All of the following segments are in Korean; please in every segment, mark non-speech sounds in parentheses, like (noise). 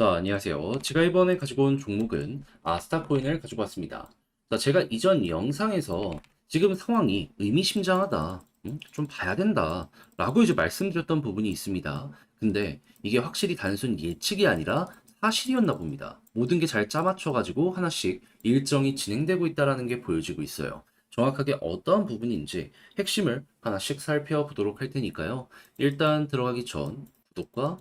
자, 안녕하세요. 제가 이번에 가지고 온 종목은 아스타코인을 가지고 왔습니다. 자, 제가 이전 영상에서 지금 상황이 의미심장하다, 음? 좀 봐야 된다, 라고 이제 말씀드렸던 부분이 있습니다. 근데 이게 확실히 단순 예측이 아니라 사실이었나 봅니다. 모든 게 잘 짜맞춰가지고 하나씩 일정이 진행되고 있다는 게 보여지고 있어요. 정확하게 어떠한 부분인지 핵심을 하나씩 살펴보도록 할 테니까요. 일단 들어가기 전 구독과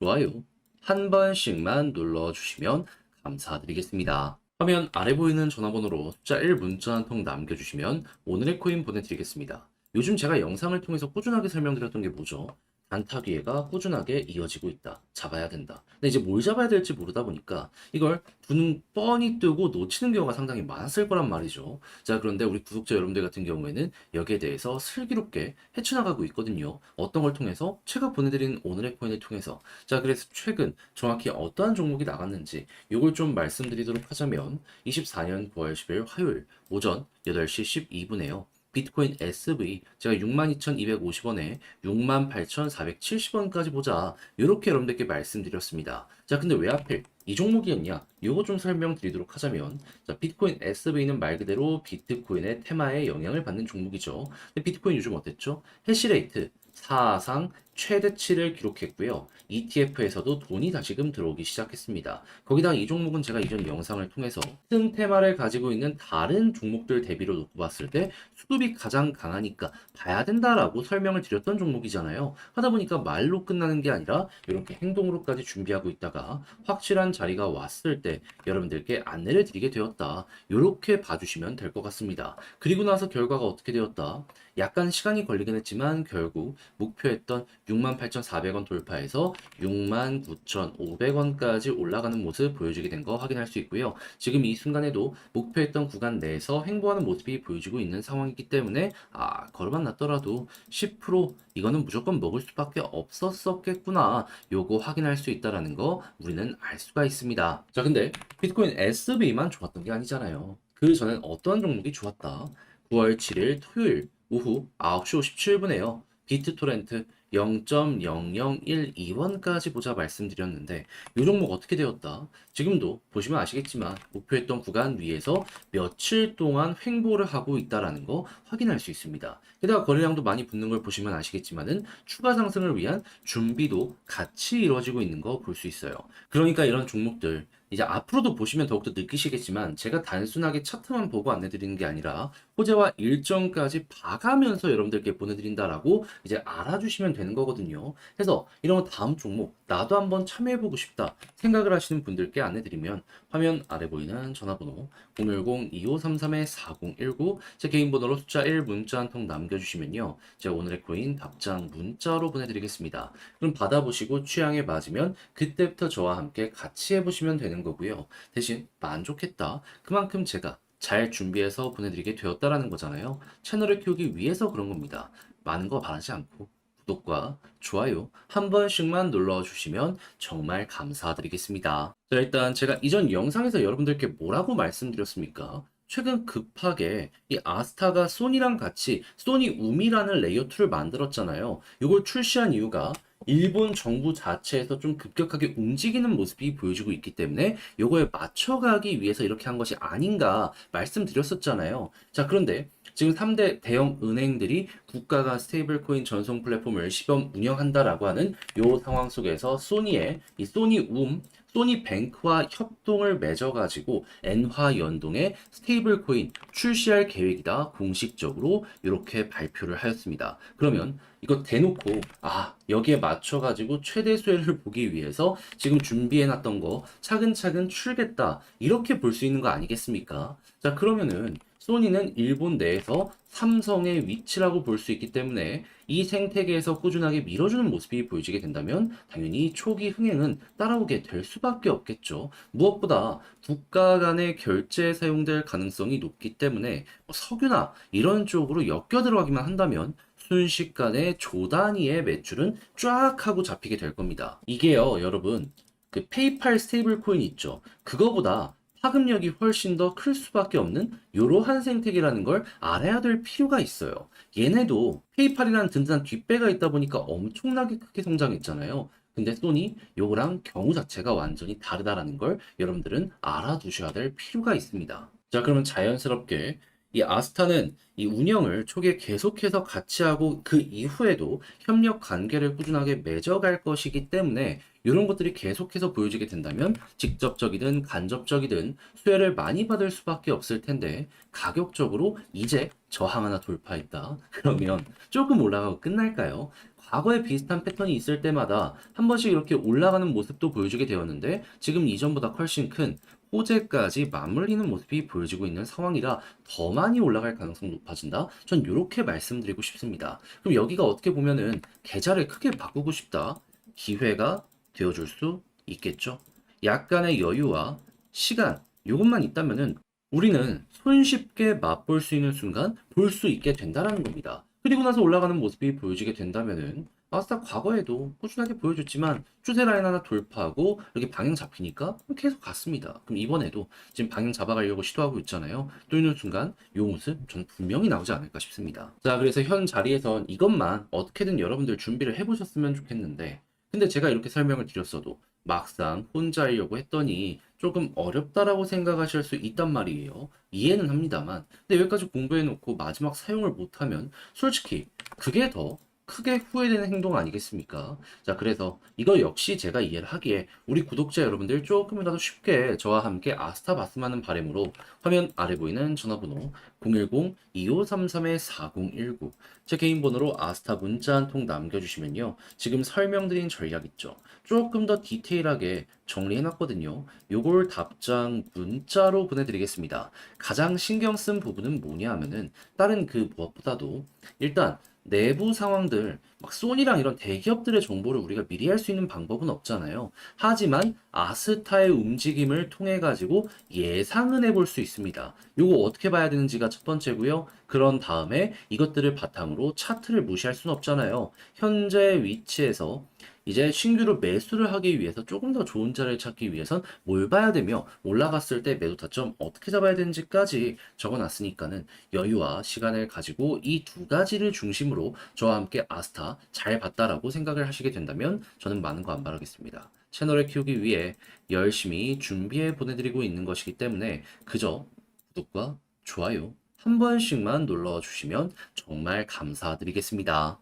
좋아요 한 번씩만 눌러주시면 감사드리겠습니다. 화면 아래 보이는 전화번호로 숫자 1 문자 한 통 남겨주시면 오늘의 코인 보내드리겠습니다. 요즘 제가 영상을 통해서 꾸준하게 설명드렸던 게 뭐죠? 단타 기회가 꾸준하게 이어지고 있다. 잡아야 된다. 근데 이제 뭘 잡아야 될지 모르다 보니까 이걸 두눈 뻔히 뜨고 놓치는 경우가 상당히 많았을 거란 말이죠. 자, 그런데 우리 구독자 여러분들 같은 경우에는 여기에 대해서 슬기롭게 헤쳐나가고 있거든요. 어떤 걸 통해서? 제가 보내드린 오늘의 코인을 통해서. 자, 그래서 최근 정확히 어떠한 종목이 나갔는지 이걸 좀 말씀드리도록 하자면 24년 9월 10일 화요일 오전 8시 12분에요. 비트코인 SV 제가 62,250원에 68,470원까지 보자 이렇게 여러분들께 말씀드렸습니다. 자 근데 왜 하필 이 종목이었냐? 이거 좀 설명드리도록 하자면 자 비트코인 SV는 말 그대로 비트코인의 테마에 영향을 받는 종목이죠. 근데 비트코인 요즘 어땠죠? 해시레이트 사상 최대치를 기록했고요. ETF에서도 돈이 다시금 들어오기 시작했습니다. 거기다 이 종목은 제가 이전 영상을 통해서 큰 테마를 가지고 있는 다른 종목들 대비로 놓고 봤을 때 수급이 가장 강하니까 봐야 된다라고 설명을 드렸던 종목이잖아요. 하다 보니까 말로 끝나는 게 아니라 이렇게 행동으로까지 준비하고 있다가 확실한 자리가 왔을 때 여러분들께 안내를 드리게 되었다. 이렇게 봐주시면 될 것 같습니다. 그리고 나서 결과가 어떻게 되었다? 약간 시간이 걸리긴 했지만 결국 목표했던 68,400원 돌파해서 69,500원까지 올라가는 모습 보여주게 된 거 확인할 수 있고요. 지금 이 순간에도 목표했던 구간 내에서 횡보하는 모습이 보여지고 있는 상황이기 때문에 아 걸어만 놨더라도 10% 이거는 무조건 먹을 수밖에 없었었겠구나 요거 확인할 수 있다라는 거 우리는 알 수가 있습니다. 자 근데 비트코인 SB만 좋았던 게 아니잖아요. 그 전엔 어떠한 종목이 좋았다. 9월 7일 토요일 오후 9시 57분에요. 비트토렌트 0.0012원까지 보자 말씀드렸는데 이 종목 어떻게 되었다? 지금도 보시면 아시겠지만 목표했던 구간 위에서 며칠 동안 횡보를 하고 있다라는 거 확인할 수 있습니다. 게다가 거래량도 많이 붙는 걸 보시면 아시겠지만은 추가 상승을 위한 준비도 같이 이루어지고 있는 거 볼 수 있어요. 그러니까 이런 종목들 이제 앞으로도 보시면 더욱더 느끼시겠지만 제가 단순하게 차트만 보고 안내드리는 게 아니라 호재와 일정까지 봐가면서 여러분들께 보내드린다라고 이제 알아주시면 되는 거거든요. 그래서 이런 다음 종목 나도 한번 참여해보고 싶다 생각을 하시는 분들께 안내드리면 화면 아래 보이는 전화번호 010-2533-4019 제 개인 번호로 숫자 1 문자 한 통 남겨주시면요. 제가 오늘의 코인 답장 문자로 보내드리겠습니다. 그럼 받아보시고 취향에 맞으면 그때부터 저와 함께 같이 해보시면 되는 거고요. 대신 만족했다. 그만큼 제가 잘 준비해서 보내드리게 되었다라는 거잖아요. 채널을 키우기 위해서 그런 겁니다. 많은 거 바라지 않고 구독과 좋아요 한 번씩만 눌러주시면 정말 감사드리겠습니다. 자, 일단 제가 이전 영상에서 여러분들께 뭐라고 말씀드렸습니까? 최근 급하게 이 아스타가 소니랑 같이 소니 우미라는 레이어 2를 만들었잖아요. 이걸 출시한 이유가 일본 정부 자체에서 좀 급격하게 움직이는 모습이 보여지고 있기 때문에 요거에 맞춰가기 위해서 이렇게 한 것이 아닌가 말씀드렸었잖아요. 자, 그런데 지금 3대 대형 은행들이 국가가 스테이블 코인 전송 플랫폼을 시범 운영한다라고 하는 요 상황 속에서 소니의 이 소니 움 소니뱅크와 협동을 맺어가지고 엔화 연동의 스테이블 코인 출시할 계획이다 공식적으로 이렇게 발표를 하였습니다. 그러면 이거 대놓고 아 여기에 맞춰가지고 최대 수혜를 (laughs) 보기 위해서 지금 준비해놨던 거 차근차근 출겠다 이렇게 볼 수 있는 거 아니겠습니까? 자 그러면은 소니는 일본 내에서 삼성의 위치라고 볼 수 있기 때문에 이 생태계에서 꾸준하게 밀어주는 모습이 보여지게 된다면 당연히 초기 흥행은 따라오게 될 수밖에 없겠죠. 무엇보다 국가 간의 결제에 사용될 가능성이 높기 때문에 석유나 이런 쪽으로 엮여 들어가기만 한다면 순식간에 조 단위의 매출은 쫙 하고 잡히게 될 겁니다. 이게요, 여러분. 그 페이팔 스테이블 코인 있죠. 그거보다 파급력이 훨씬 더 클 수밖에 없는 이러한 생태계라는 걸 알아야 될 필요가 있어요. 얘네도 페이팔이라는 든든한 뒷배가 있다 보니까 엄청나게 크게 성장했잖아요. 근데 소니 요거랑 경우 자체가 완전히 다르다라는 걸 여러분들은 알아두셔야 될 필요가 있습니다. 자, 그러면 자연스럽게 이 아스타는 이 운영을 초기에 계속해서 같이 하고 그 이후에도 협력 관계를 꾸준하게 맺어갈 것이기 때문에 이런 것들이 계속해서 보여지게 된다면 직접적이든 간접적이든 수혜를 많이 받을 수밖에 없을 텐데 가격적으로 이제 저항 하나 돌파했다. (laughs) 그러면 조금 올라가고 끝날까요? 과거에 비슷한 패턴이 있을 때마다 한 번씩 이렇게 올라가는 모습도 보여주게 되었는데 지금 이전보다 훨씬 큰 호재까지 맞물리는 모습이 보여지고 있는 상황이라 더 많이 올라갈 가능성이 높아진다. 전 이렇게 말씀드리고 싶습니다. 그럼 여기가 어떻게 보면은 계좌를 크게 바꾸고 싶다. 기회가 되어줄 수 있겠죠. 약간의 여유와 시간, 이것만 있다면은 우리는 손쉽게 맛볼 수 있는 순간 볼 수 있게 된다라는 겁니다. 그리고 나서 올라가는 모습이 보여지게 된다면은 아스타 과거에도 꾸준하게 보여줬지만 추세 라인 하나 돌파하고 이렇게 방향 잡히니까 계속 갔습니다. 그럼 이번에도 지금 방향 잡아가려고 시도하고 있잖아요. 뚫는 순간 이 모습 저는 분명히 나오지 않을까 싶습니다. 자, 그래서 현 자리에선 이것만 어떻게든 여러분들 준비를 해보셨으면 좋겠는데 근데 제가 이렇게 설명을 드렸어도 막상 혼자 하려고 했더니 조금 어렵다라고 생각하실 수 있단 말이에요. 이해는 합니다만. 근데 여기까지 공부해놓고 마지막 사용을 못하면 솔직히 그게 더 크게 후회되는 행동 아니겠습니까? 자, 그래서 이거 역시 제가 이해를 하기에 우리 구독자 여러분들 조금이라도 쉽게 저와 함께 아스타 하는 바람으로 화면 아래 보이는 전화번호 010-2533-4019 제 개인 번호로 아스타 문자 한 통 남겨주시면요. 지금 설명드린 전략 있죠. 조금 더 디테일하게 정리해놨거든요. 요걸 답장 문자로 보내드리겠습니다. 가장 신경 쓴 부분은 뭐냐 하면은 다른 그 무엇보다도 일단 내부 상황들, 막 소니랑 이런 대기업들의 정보를 우리가 미리 알수 있는 방법은 없잖아요. 하지만 아스타의 움직임을 통해 가지고 예상은 해볼 수 있습니다. 요거 어떻게 봐야 되는지가 첫 번째고요. 그런 다음에 이것들을 바탕으로 차트를 무시할 수는 없잖아요. 현재 위치에서 이제 신규로 매수를 하기 위해서 조금 더 좋은 자리를 찾기 위해선 뭘 봐야 되며 올라갔을 때 매도 타점 어떻게 잡아야 되는지까지 적어놨으니까는 여유와 시간을 가지고 이 두 가지를 중심으로 저와 함께 아스타 잘 봤다라고 생각을 하시게 된다면 저는 많은 거 안 바라겠습니다. 채널을 키우기 위해 열심히 준비해 보내드리고 있는 것이기 때문에 그저 구독과 좋아요 한 번씩만 눌러주시면 정말 감사드리겠습니다.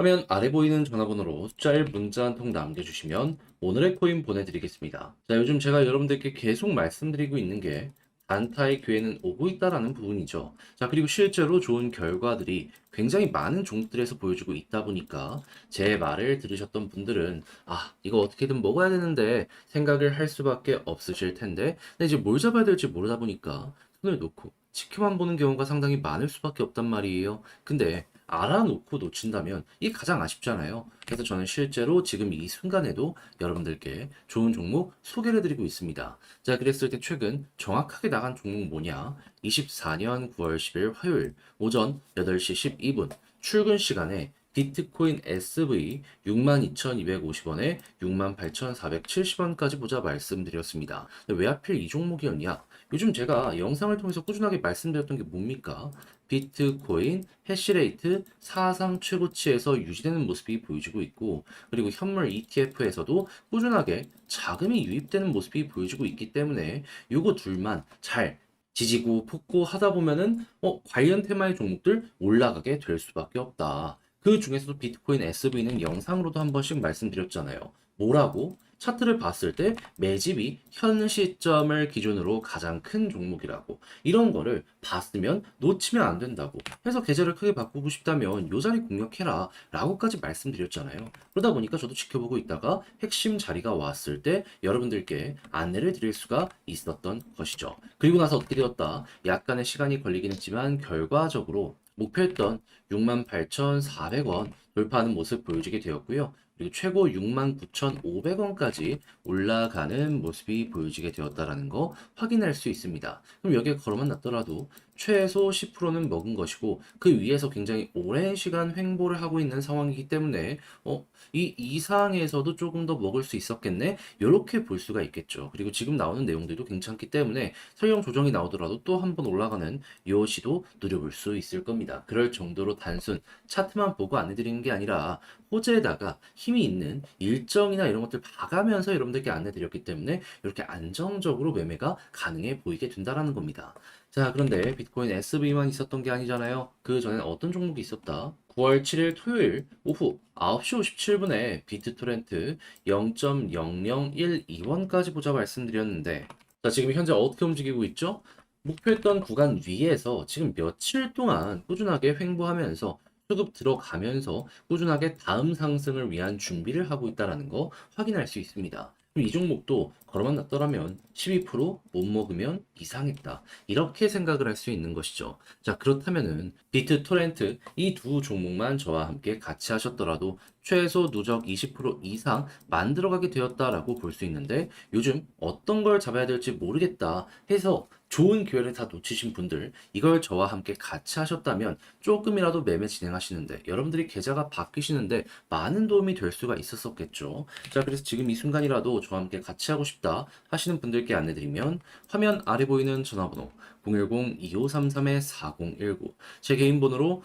화면 아래 보이는 전화번호로 숫자 1 문자 한 통 남겨주시면 오늘의 코인 보내드리겠습니다. 자, 요즘 제가 여러분들께 계속 말씀드리고 있는 게 단타의 기회는 오고 있다라는 부분이죠. 자, 그리고 실제로 좋은 결과들이 굉장히 많은 종목들에서 보여주고 있다 보니까 제 말을 들으셨던 분들은 아, 이거 어떻게든 먹어야 되는데 생각을 할 수밖에 없으실 텐데 근데 이제 뭘 잡아야 될지 모르다 보니까 손을 놓고 지켜만 보는 경우가 상당히 많을 수밖에 없단 말이에요. 근데 알아놓고 놓친다면 이게 가장 아쉽잖아요. 그래서 저는 실제로 지금 이 순간에도 여러분들께 좋은 종목 소개를 해드리고 있습니다. 자, 그랬을 때 최근 정확하게 나간 종목 뭐냐? 24년 9월 10일 화요일 오전 8시 12분 출근 시간에 비트코인 SV 62,250원에 68,470원까지 보자 말씀드렸습니다. 왜 하필 이 종목이었냐? 요즘 제가 영상을 통해서 꾸준하게 말씀드렸던 게 뭡니까? 비트코인 해시레이트 사상 최고치에서 유지되는 모습이 보여지고 있고 그리고 현물 ETF에서도 꾸준하게 자금이 유입되는 모습이 보여지고 있기 때문에 요거 둘만 잘 지지고 폭고 하다 보면은 어 관련 테마의 종목들 올라가게 될 수밖에 없다. 그 중에서도 비트코인 SV는 영상으로도 한 번씩 말씀드렸잖아요. 뭐라고? 차트를 봤을 때 매집이 현 시점을 기준으로 가장 큰 종목이라고. 이런 거를 봤으면 놓치면 안 된다고. 해서 계좌를 크게 바꾸고 싶다면 요 자리 공략해라 라고까지 말씀드렸잖아요. 그러다 보니까 저도 지켜보고 있다가 핵심 자리가 왔을 때 여러분들께 안내를 드릴 수가 있었던 것이죠. 그리고 나서 어떻게 되었다? 약간의 시간이 걸리긴 했지만 결과적으로 목표했던 68,400원 돌파하는 모습 보여지게 되었고요. 그리고 최고 69,500원까지 올라가는 모습이 보여지게 되었다라는 거 확인할 수 있습니다. 그럼 여기에 걸어만 놨더라도 최소 10%는 먹은 것이고 그 위에서 굉장히 오랜 시간 횡보를 하고 있는 상황이기 때문에 어, 이 이상에서도 조금 더 먹을 수 있었겠네 이렇게 볼 수가 있겠죠. 그리고 지금 나오는 내용들도 괜찮기 때문에 설령 조정이 나오더라도 또 한 번 올라가는 요 시도 누려볼 수 있을 겁니다. 그럴 정도로 단순 차트만 보고 안내드리는 하는 게 아니라 호재에다가 힘이 있는 일정이나 이런 것들 봐가면서 여러분들께 안내드렸기 때문에 이렇게 안정적으로 매매가 가능해 보이게 된다라는 겁니다. 자, 그런데 비트코인 SB만 있었던 게 아니잖아요. 그 전엔 어떤 종목이 있었다? 9월 7일 토요일 오후 9시 57분에 비트토렌트 0.0012원까지 보자 말씀드렸는데 자, 지금 현재 어떻게 움직이고 있죠? 목표했던 구간 위에서 지금 며칠 동안 꾸준하게 횡보하면서 수급 들어가면서 꾸준하게 다음 상승을 위한 준비를 하고 있다는 거 확인할 수 있습니다. 이 종목도 걸어만 놨더라면 12%못 먹으면 이상했다. 이렇게 생각을 할 수 있는 것이죠. 자, 그렇다면은 비트 토렌트 이 두 종목만 저와 함께 같이 하셨더라도 최소 누적 20% 이상 만들어가게 되었다라고 볼 수 있는데 요즘 어떤 걸 잡아야 될지 모르겠다 해서 좋은 기회를 다 놓치신 분들 이걸 저와 함께 같이 하셨다면 조금이라도 매매 진행하시는데 여러분들이 계좌가 바뀌시는데 많은 도움이 될 수가 있었었겠죠. 자, 그래서 지금 이 순간이라도 저와 함께 같이 하고 싶다 하시는 분들께 안내드리면 화면 아래 보이는 전화번호 010-2533-4019 제 개인 번호로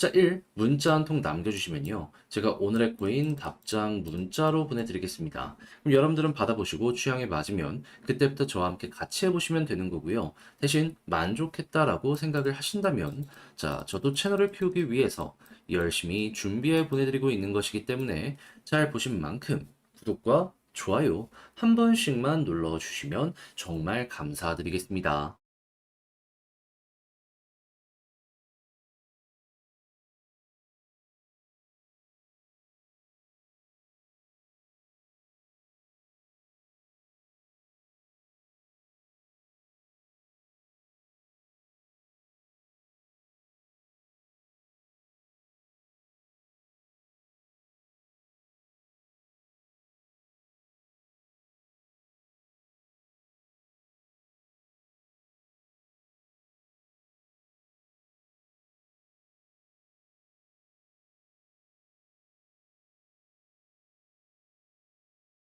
숫자 1 문자 한 통 남겨주시면요. 제가 오늘의 코인 답장 문자로 보내드리겠습니다. 그럼 여러분들은 받아보시고 취향에 맞으면 그때부터 저와 함께 같이 해보시면 되는 거고요. 대신 만족했다라고 생각을 하신다면 자 저도 채널을 키우기 위해서 열심히 준비해 보내드리고 있는 것이기 때문에 잘 보신 만큼 구독과 좋아요 한 번씩만 눌러주시면 정말 감사드리겠습니다.